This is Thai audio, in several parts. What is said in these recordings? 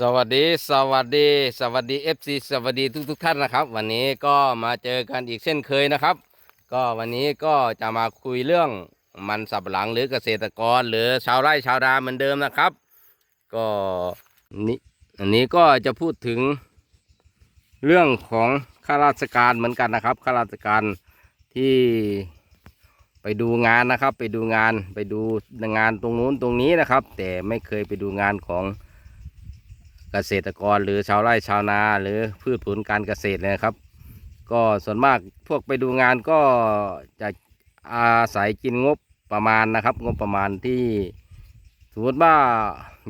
สวัสดี สวัสดี สวัสดี FC สวัสดีทุกทุก ๆ ท่านนะครับ วันนี้ก็มาเจอกันอีกเช่นเคยนะครับ ก็วันนี้ก็จะมาคุยเรื่องมันสับหลังหรือเกษตรกร หรือชาวไร่ชาวนาเหมือนเดิมนะครับ ก็นี่อันนี้ก็จะพูดถึงเรื่องของข้าราชการเหมือนกันนะครับข้าราชการที่ไปดูงานนะครับ ไปดูงานไปดูงานตรงนู้นตรงนี้นะครับ แต่ไม่เคยไปดูงานของ เกษตรกรหรือชาวไร่ชาวนา หรือพืชผลการเกษตรเลยนะครับ ก็ส่วนมากพวกไปดูงานก็จะอาศัยกินงบประมาณนะครับ งบประมาณที่สมมติว่า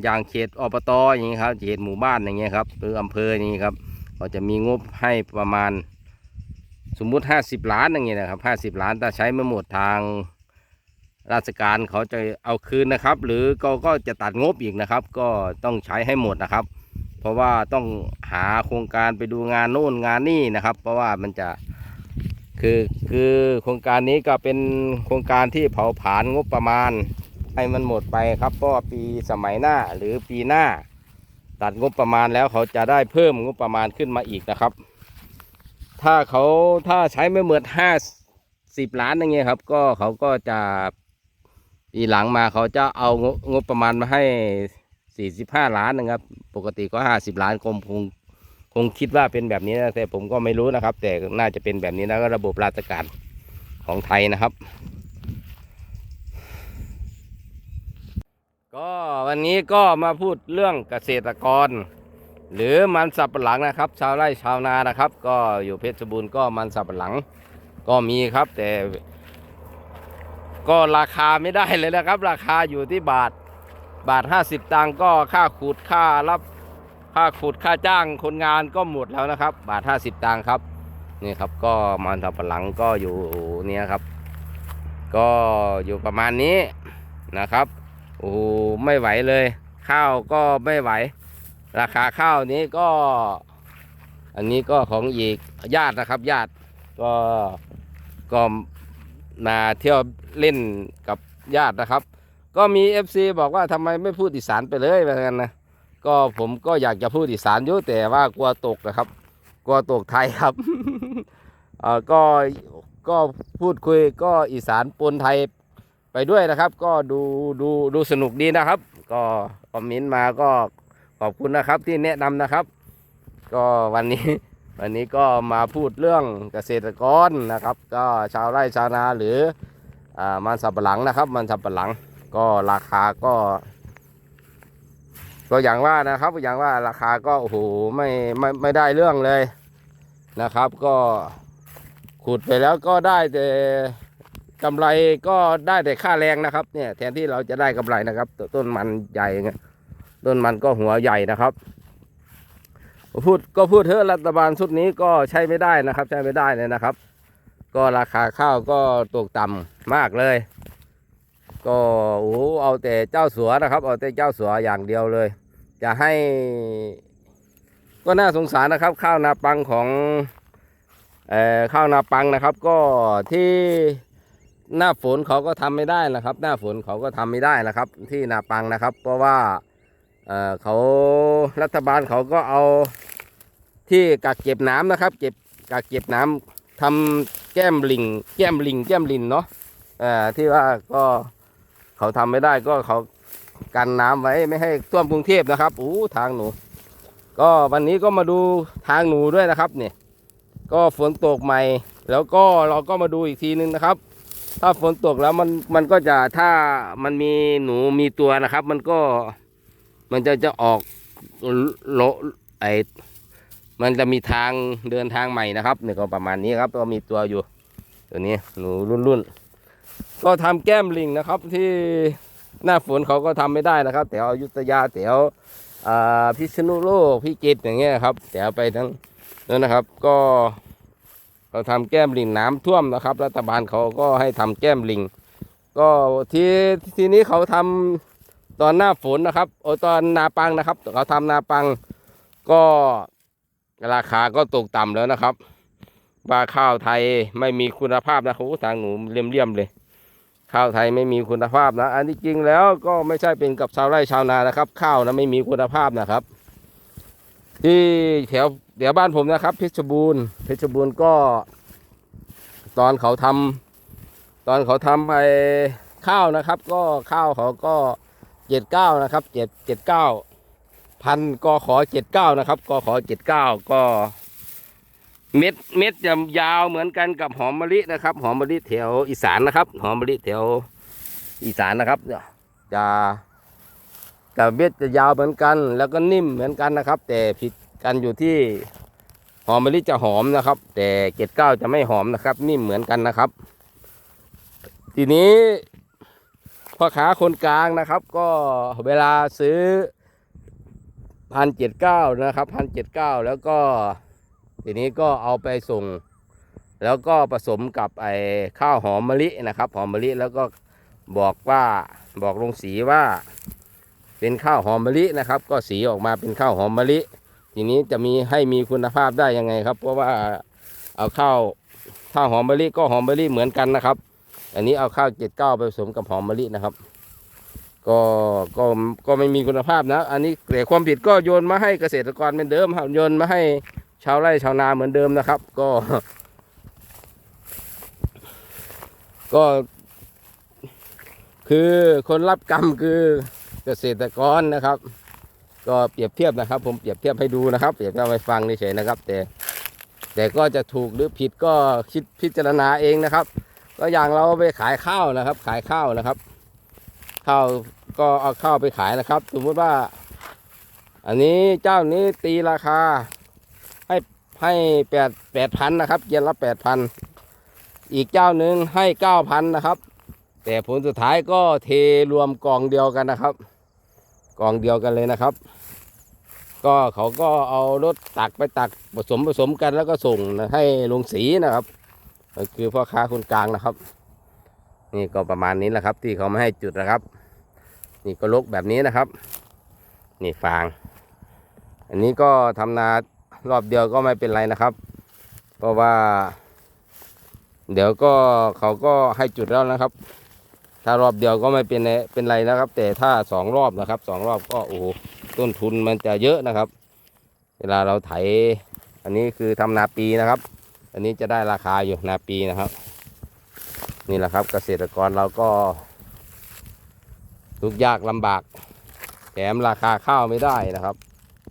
อย่างเขตอบตอย่างนี้ครับเขตหมู่บ้านอย่างเงี้ยครับหรืออำเภออย่างนี้ครับก็จะมีงบให้ประมาณ สมมุติ 50 ล้านอย่างเงี้ยนะครับ50 ล้านแต่ใช้ไม่หมดทางราชการเขาจะเอาคืนนะครับ หรือก็ก็จะตัดงบอีกนะครับ ก็ต้องใช้ให้หมดนะครับ เพราะว่าต้องหาโครงการไปดูงานโน่นงานนี่นะครับ เพราะว่ามันจะคือคือโครงการนี้ก็เป็นโครงการที่เผาผลาญงบประมาณให้มันหมดไปครับเพราะว่าปีสมัยหน้าหรือปีหน้า ตัดงบประมาณแล้วเขาจะได้เพิ่มงบประมาณขึ้นมาอีกนะครับ ถ้าเขาถ้าใช้ไม่หมดห้าสิบล้านอย่างเงี้ยครับ ก็เขาก็จะปีหลังมาเขาจะเอางบงบประมาณมาให้ สี่สิบห้าล้านนะครับ ปกติก็ห้าสิบล้านคงคงคงคิดว่าเป็นแบบนี้นะแต่ผมก็ไม่รู้นะครับ แต่น่าจะเป็นแบบนี้นะก็ระบบราชการของไทยนะครับ ก็วันนี้ก็มาพูดเรื่องเกษตรกร หรือมันสับปะหลังนะครับ ชาวไร่ชาวนานะครับ ก็อยู่เพชรบูรณ์ก็มันสับปะหลังก็มีครับแต่ ก็ราคาไม่ได้เลยนะครับ ราคาอยู่ที่บาท บาทห้าสิบตังก็ค่าขูดค่ารับค่าขูดค่าจ้างคนงานก็หมดแล้วนะครับ บาทห้าสิบตังครับนี่ครับก็มันสับปะหลังก็อยู่เนี่ยครับ ก็อยู่ประมาณนี้นะครับโอ้ไม่ไหวเลย ข้าวก็ไม่ไหว ราคาข้าวนี้ก็ อันนี้ก็ของอีกญาตินะครับ ญาติก็ก็มาเที่ยวเล่นกับญาตินะครับ ก็มี FC บอกว่าทำไมไม่พูดอีสานไปเลยแบบนั้นนะก็ผมก็อยากจะพูดอีสานอยู่แต่ว่ากลัวตกนะครับ กลัวตกไทยครับเออก็ก็พูดคุยก็อีสานปนไทยไปด้วยนะครับ ก็ดูดูดูสนุกดีนะครับ ก็คอมเมนต์มาก็ขอบคุณนะครับที่แนะนำนะครับ ก็วันนี้วันนี้ก็มาพูดเรื่องเกษตรกรนะครับ ก็ชาวไร่ชาวนาหรืออ่ามันสับปะหลังนะครับ มันสับปะหลัง ก็ราคาก็ ก็อย่างว่านะครับ อย่างว่าราคาก็โอ้โหไม่ไม่ไม่ได้เรื่องเลยนะครับ ก็ขุดไปแล้วก็ได้แต่กำไรก็ได้แต่ค่าแรงนะครับ เนี่ยแทนที่เราจะได้กำไรนะครับ ต้นมันใหญ่ไงต้นมันก็หัวใหญ่นะครับพูดก็พูดเถอะรัฐบาลชุดนี้ก็ใช้ไม่ได้นะครับ ใช้ไม่ได้เลยนะครับ ก็ราคาข้าวก็ตกต่ำมากเลย ก็โอ้เอาแต่เจ้าสัวนะครับ เอาแต่เจ้าสัวอย่างเดียวเลย จะให้ ก็น่าสงสารนะครับ ข้าวนาปังของเอ่อข้าวนาปังนะครับ ก็ที่หน้าฝนเขาก็ทำไม่ได้นะครับ หน้าฝนเขาก็ทำไม่ได้นะครับ ที่นาปังนะครับ เพราะว่าเอ่อเขารัฐบาลเขาก็เอาที่กักเก็บน้ำนะครับ เก็บกักเก็บน้ำทำแก้มลิง แก้มลิง แก้มลินเนาะเอ่อที่ว่าก็ เขาทำไม่ได้ก็เขากันน้ำไว้ไม่ให้ท่วมกรุงเทพนะครับอู้ทางหนู ก็วันนี้ก็มาดูทางหนูด้วยนะครับเนี่ยก็ฝนตกใหม่ แล้วก็เราก็มาดูอีกทีนึงนะครับ ถ้าฝนตกแล้วมันมันก็จะถ้ามันมีหนูมีตัวนะครับ มันก็มันจะจะออกโลไอมันจะมีทางเดินทางใหม่นะครับเนี่ยก็ประมาณนี้ครับก็มีตัวอยู่ตัวนี้หนูรุ่นรุ่นๆ ก็ทำแก้มลิงนะครับที่หน้าฝนเขาก็ทำไม่ได้นะครับแถวอยุธยาแถวอ่าพิษณุโลกพิจิตรอย่างเงี้ยครับแถวไปทั้งนั้นนะครับ ก็เขาทำแก้มลิงน้ำท่วมนะครับ รัฐบาลเขาก็ให้ทำแก้มลิง ก็ทีทีนี้เขาทำตอนหน้าฝนนะครับโอตอนนาปังนะครับเขาทำนาปังก็ราคาก็ตกต่ำแล้วนะครับว่าข้าวไทยไม่มีคุณภาพนะโอ้โหทางหนูเลี่ยมๆเลย ข้าวไทยไม่มีคุณภาพนะ อันที่จริงแล้วก็ไม่ใช่เป็นกับชาวไร่ชาวนานะครับ ข้าวนะไม่มีคุณภาพนะครับ ที่แถวเดี๋ยวบ้านผมนะครับ เพชรบูรณ์เพชรบูรณ์ก็ ตอนเขาทำตอนเขาทำไอ้ข้าวนะครับ ก็ข้าวเขาก็เจ็ดเก้านะครับเจ็ดเจ็ดเก้าพันก็ขอเจ็ดเก้านะครับก็ขอเจ็ดเก้าก็ เม็ดเม็ดจะยาวเหมือนกันกับหอมมะลินะครับ หอมมะลิแถวอีสานนะครับ หอมมะลิแถวอีสานนะครับจะแต่เม็ดจะยาวเหมือนกัน แล้วก็นิ่มเหมือนกันนะครับ แต่ผิดกันอยู่ที่หอมมะลิจะหอมนะครับ แต่เกล็ดเก้าจะไม่หอมนะครับ นิ่มเหมือนกันนะครับ ทีนี้พ่อค้าคนกลางนะครับ ก็เวลาซื้อพันเจ็ดเก้านะครับพันเจ็ดเก้าแล้วก็ ทีนี้ก็เอาไปส่ง แล้วก็ผสมกับไอ้ข้าวหอมมะลินะครับ หอมมะลิแล้วก็บอกว่าบอกลงสีว่าเป็นข้าวหอมมะลินะครับ ก็สีออกมาเป็นข้าวหอมมะลิ ทีนี้จะมีให้มีคุณภาพได้ยังไงครับ เพราะว่าเอาข้าวข้าวหอมมะลิก็หอมมะลิเหมือนกันนะครับ อันนี้เอาข้าวเจ็ดเก้าไปผสมกับหอมมะลินะครับ ก็ก็ก็ไม่มีคุณภาพนะ อันนี้แต่ยความผิดก็โยนมาให้เกษตรกรเหมือนเดิมครับโยนมาให้ ชาวไร่ชาวนาเหมือนเดิมนะครับ ก็ ก็ คือคนรับกรรมคือเกษตรกรนะครับ ก็เปรียบเทียบนะครับ ผมเปรียบเทียบให้ดูนะครับเปรียบเทียบให้ฟังเฉยๆนะครับ แต่ แต่ก็จะถูกหรือผิดก็คิดพิจารณาเองนะครับ ก็อย่างเราไปขายข้าวนะครับ ขายข้าวนะครับข้าวก็เอาข้าวไปขายนะครับ สมมติว่า อันนี้เจ้านี้ตีราคา ให้แปดแปดพันนะครับ เกียนละแปดพันอีกเจ้าหนึ่งให้เก้าพันนะครับ แต่ผลสุดท้ายก็เทรวมกองเดียวกันนะครับ กองเดียวกันเลยนะครับ ก็เขาก็เอารถตักไปตักผสมผสมกันแล้วก็ส่งให้ลงสีนะครับก็คือพ่อค้าคนกลางนะครับ นี่ก็ประมาณนี้แหละครับ ที่เขาไม่ให้จุดนะครับ นี่ก็ลกแบบนี้นะครับ นี่ฟาง อันนี้ก็ทำนา รอบเดียวก็ไม่เป็นไรนะครับ เพราะว่า เดี๋ยวก็เขาก็ให้จุดแล้วนะครับ ถ้ารอบเดียวก็ไม่เป็นเป็นไรนะครับ แต่ถ้าสองรอบนะครับสองรอบก็โอ้ต้นทุนมันจะเยอะนะครับ เวลาเราไถ อันนี้คือทำนาปีนะครับ อันนี้จะได้ราคาอยู่นาปีนะครับ นี่แหละครับเกษตรกรเราก็ทุกยากลำบากแถมราคาข้าวไม่ได้นะครับ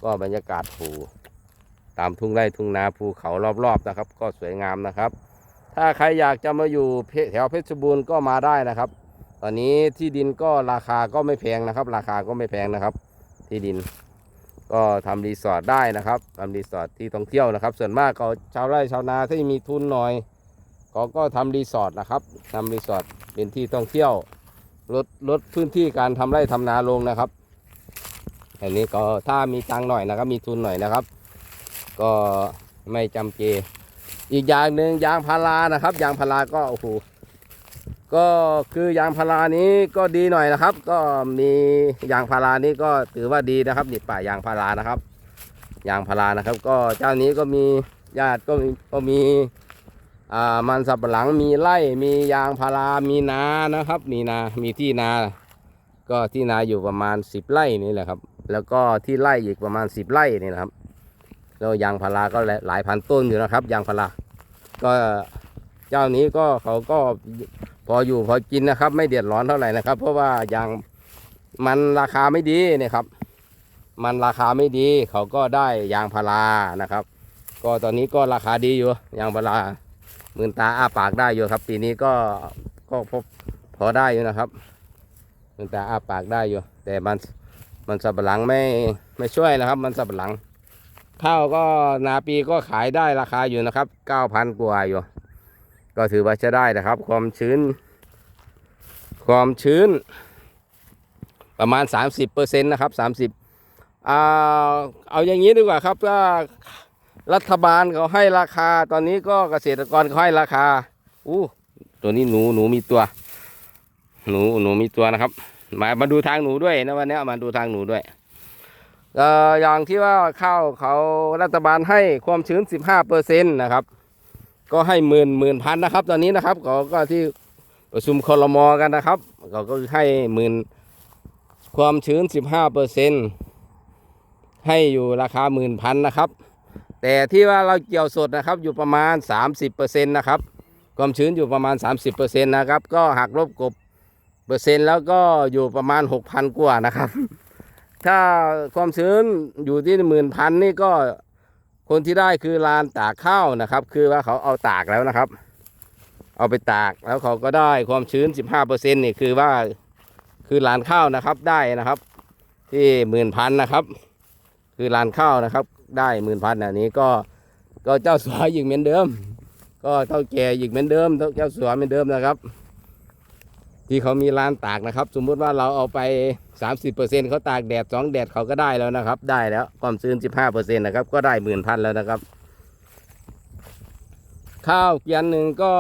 ก็บรรยากาศผู ตามทุ่งไร่ทุ่งนาภูเขารอบๆนะครับ ก็สวยงามนะครับ ถ้าใครอยากจะมาอยู่แถวเพชรบูรณ์ก็มาได้นะครับ ตอนนี้ที่ดินก็ราคาก็ไม่แพงนะครับ ราคาก็ไม่แพงนะครับ ที่ดิน ก็ทำรีสอร์ทได้นะครับทำรีสอร์ทที่ท่องเที่ยวนะครับ ส่วนมากก็ชาวไร่ชาวนาที่มีทุนหน่อยเขาก็ทำรีสอร์ทนะครับทำรีสอร์ทเป็นที่ท่องเที่ยวลดลดพื้นที่การทำไร่ทำนาลงนะครับอันนี้ก็ถ้ามีตังหน่อยนะครับ มีทุนหน่อยนะครับ ก็ไม่จำเจ อีกอย่างหนึ่งยางพารานะครับ ยางพาราก็โอ้โหก็คือยางพารานี้ก็ดีหน่อยนะครับ ก็มียางพารานี้ก็ถือว่าดีนะครับนี่ป่ายางพารานะครับ ยางพารานะครับ ก็เจ้านี้ก็มีญาติก็มีก็มีอ่ามันสับหลังมีไร่มียางพารามีนานะครับ มีนามีที่นา ก็ที่นาอยู่ประมาณ10ไร่นี่แหละครับ แล้วก็ที่ไร่อีกประมาณ10ไร่นี่นะครับ แล้วยางพาราก็หลายพันต้นอยู่นะครับ ยางพาราก็เจ้านี้ก็เขาก็พออยู่พอกินนะครับ ไม่เดือดร้อนเท่าไหร่นะครับ เพราะว่ายางมันราคาไม่ดีนี่ยครับ มันราคาไม่ดี เขาก็ได้ยางพารานะครับ ก็ตอนนี้ก็ราคาดีอยู่ยางพาราหมื่นตาอ้าปากได้อยู่ครับปีนี้ก็ก็พบพอได้อยู่นะครับหมื่นตาอ้าปากได้อยู่ แต่มันมันสับหลังไม่ไม่ช่วยนะครับ มันสับหลัง ข้าวก็นาปีก็ขายได้ราคาอยู่นะครับเก้าพันกว่าอยู่ ก็ถือว่าจะได้นะครับ ความชื้น ความชื้น ประมาณ 30%นะครับ 30อ่าเอาอย่างนี้ดีกว่าครับว่ารัฐบาลเขาให้ราคา ตอนนี้ก็เกษตรกรเขาให้ราคาอู้ตัวนี้หนูหนูมีตัว หนูหนูมีตัวนะครับ มามาดูทางหนูด้วยนะวันนี้มาดูทางหนูด้วย อย่างที่ว่าข้าวเขารัฐบาลให้ความชื้น 15เปอร์เซ็นต์นะครับ ก็ให้หมื่นหมื่นพันนะครับ ตอนนี้นะครับเขาก็ที่ประชุมคลมอกันนะครับเขาก็ให้หมื่นความชื้น 15เปอร์เซ็นต์ให้อยู่ราคาหมื่นพันนะครับ แต่ที่ว่าเราเกี่ยวสดนะครับอยู่ประมาณ 30%นต์นะครับ ความชื้นอยู่ประมาณ 30%นะครับ ก็หักลบกบเปอร์เซ็นต์แล้วก็อยู่ประมาณ 6,000 กว่านะครับ ถ้าความชื้นอยู่ที่หมื่นพันนี่ก็คนที่ได้คือลานตากข้าวนะครับ คือว่าเขาเอาตากแล้วนะครับ เอาไปตากแล้วเขาก็ได้ความชื้น 15%นี่คือว่าคือลานข้าวนะครับได้นะครับ ที่หมื่นพันนะครับ คือลานข้าวนะครับ ได้หมื่นพันอันนี้ก็ก็เจ้าสัวยิงเหมือนเดิม ก็เท่าแก่ยิงเหมือนเดิมเจ้าสัวเหมือนเดิมนะครับ ที่เขามีลานตากนะครับ สมมุติว่าเราเอาไป 30%เขาตากแดดสองแดดเขาก็ได้แล้วนะครับ ได้แล้วความชื้น 15%นะครับ ก็ได้หมื่นพันแล้วนะครับ ข้าวเกียนหนึ่งก็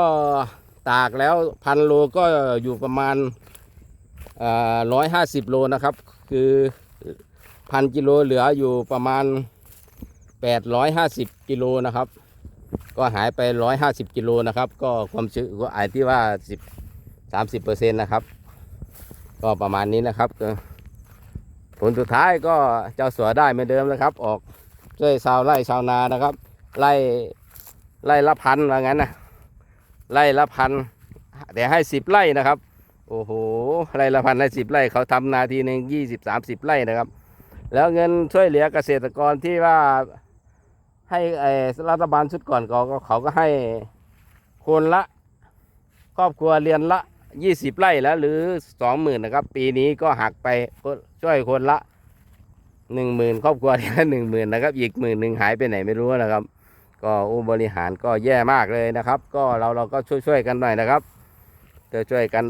ตากแล้วพันโลก็อยู่ประมาณร้อยห้าสิบโลนะครับ คือพันกิโลเหลืออยู่ประมาณแปดร้อยห้าสิบกิโลนะครับ ก็หายไปร้อยห้าสิบกิโลนะครับ ก็ความชื้นก็ไอที่ว่าสิบ สามสิบเปอร์เซ็นต์นะครับ ก็ประมาณนี้นะครับ ผลสุดท้ายก็เจ้าสัวได้เหมือนเดิมนะครับ ออกช่วยชาวไร่ชาวนานะครับ ไล่ไล่ละพันว่างั้นนะไล่ละพันแต่ให้สิบไร่นะครับ โอ้โหไร่ละพันไร่สิบไร่เขาทำนาทีหนึ่งยี่สิบสามสิบไร่นะครับ แล้วเงินช่วยเหลือเกษตรกรที่ว่าให้ไอ้รัฐบาลชุดก่อนก็เขาก็ให้คนละครอบครัวเรียนละ ยี่สิบไร่แล้วหรือสองหมื่นนะครับ ปีนี้ก็หักไปก็ช่วยคนละหนึ่งหมื่นครอบครัวเรียนละหนึ่งหมื่นนะครับ อีกหมื่นหนึ่งหายไปไหนไม่รู้นะครับ ก็อุบริหารก็แย่มากเลยนะครับ ก็เราเราก็ช่วยช่วยกันหน่อยนะครับจะช่วยกัน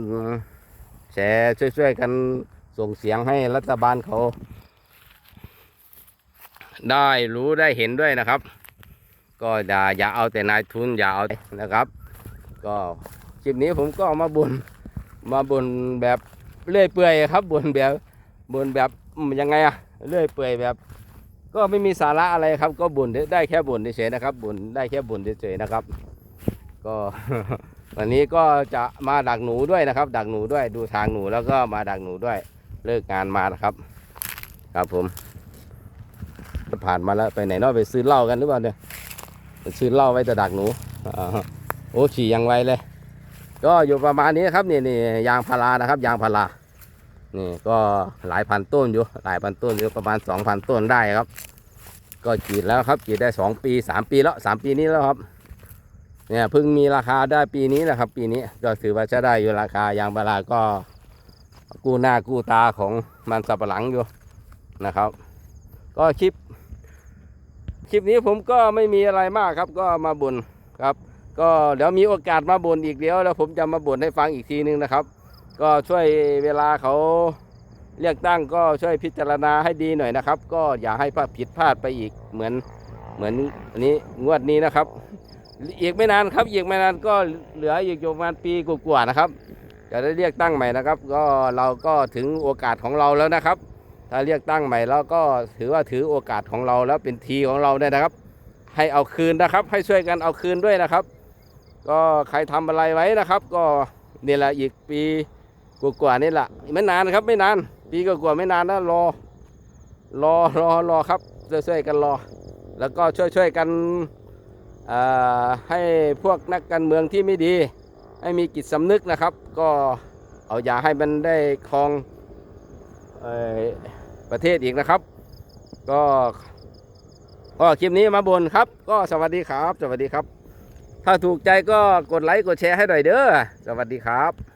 แชร์ช่วยช่วยกันส่งเสียงให้รัฐบาลเขา ได้รู้ได้เห็นด้วยนะครับ ก็อย่าอย่าเอาแต่นายทุนอย่าเอานะครับ ก็ คลิปนี้ผมก็มาบนมาบนแบบเลื่อยเปื่อยครับบนแบบบนแบบยังไงอะเลื่อยเปื่อยแบบ ก็ไม่มีสาระอะไรครับ ก็บ่นได้แค่บ่นเฉยๆนะครับบ่นได้แค่บ่นเฉยๆนะครับ ก็วันนี้ก็จะมาดักหนูด้วยนะครับ ดักหนูด้วยดูทางหนูแล้วก็มาดักหนูด้วยเลิกงานมานะครับ ครับผม ผ่านมาแล้วไปไหนนาะไปซื้อเหล้ากันหรือเปล่าเนี่ยซื้อเหล้าไว้จะดักหนูอโอ้ฉี่ยังไวเลย ก็อยู่ประมาณนี้ครับนี่นี่ยางพารานะครับ ยางพารานี่ก็หลายพันต้นอยู่ หลายพันต้นอยู่ประมาณสองพันต้นได้ครับ ก็กีดแล้วครับกีดได้สองปีสามปีแล้วสามปีนี้แล้วครับเนี่ยเพิ่งมีราคาได้ปีนี้แหละครับ ปีนี้ก็ถือว่าจะได้อยู่ราคายางพาราก็กู้หน้ากู้ตาของมันสับปะหลังอยู่นะครับ ก็คลิป คลิปนี้ผมก็ไม่มีอะไรมากครับ ก็มาบ่นครับ ก็เดี๋ยวมีโอกาสมาบ่นอีกเดี๋ยวแล้วผมจะมาบ่นให้ฟังอีกทีนึงนะครับ ก็ช่วยเวลาเขาเลือกตั้งก็ช่วยพิจารณาให้ดีหน่อยนะครับ ก็อย่าให้พลาดผิดพลาดไปอีกเหมือนเหมือนอันนี้งวดนี้นะครับ อีกไม่นานครับอีกไม่นานก็เหลืออีกอยู่ประมาณปีกว่าๆนะครับจะได้เรียกตั้งใหม่นะครับ ก็เราก็ถึงโอกาสของเราแล้วนะครับ ถ้าเรียกตั้งใหม่แล้วก็ถือว่าถือโอกาสของเราแล้วเป็นทีของเราได้นะครับ ให้เอาคืนนะครับ ให้ช่วยกันเอาคืนด้วยนะครับ ก็ใครทำอะไรไว้นะครับ ก็เนี่ยแหละอีกปีกว่าๆนี่แหละไม่นานครับไม่นาน ปีกว่าๆไม่นานนะรอ รอรอรอครับช่วยๆกันรอ แล้วก็ช่วยๆกันให้พวกนักการเมืองที่ไม่ดี ให้มีจิตสำนึกนะครับ ก็เอาอย่าให้มันได้ครองอประเทศอีกนะครับ ก็ก็คลิปนี้มาบนครับ ก็สวัสดีครับ สวัสดีครับ ถ้าถูกใจก็กดไลค์กดแชร์ให้หน่อยเด้อ สวัสดีครับ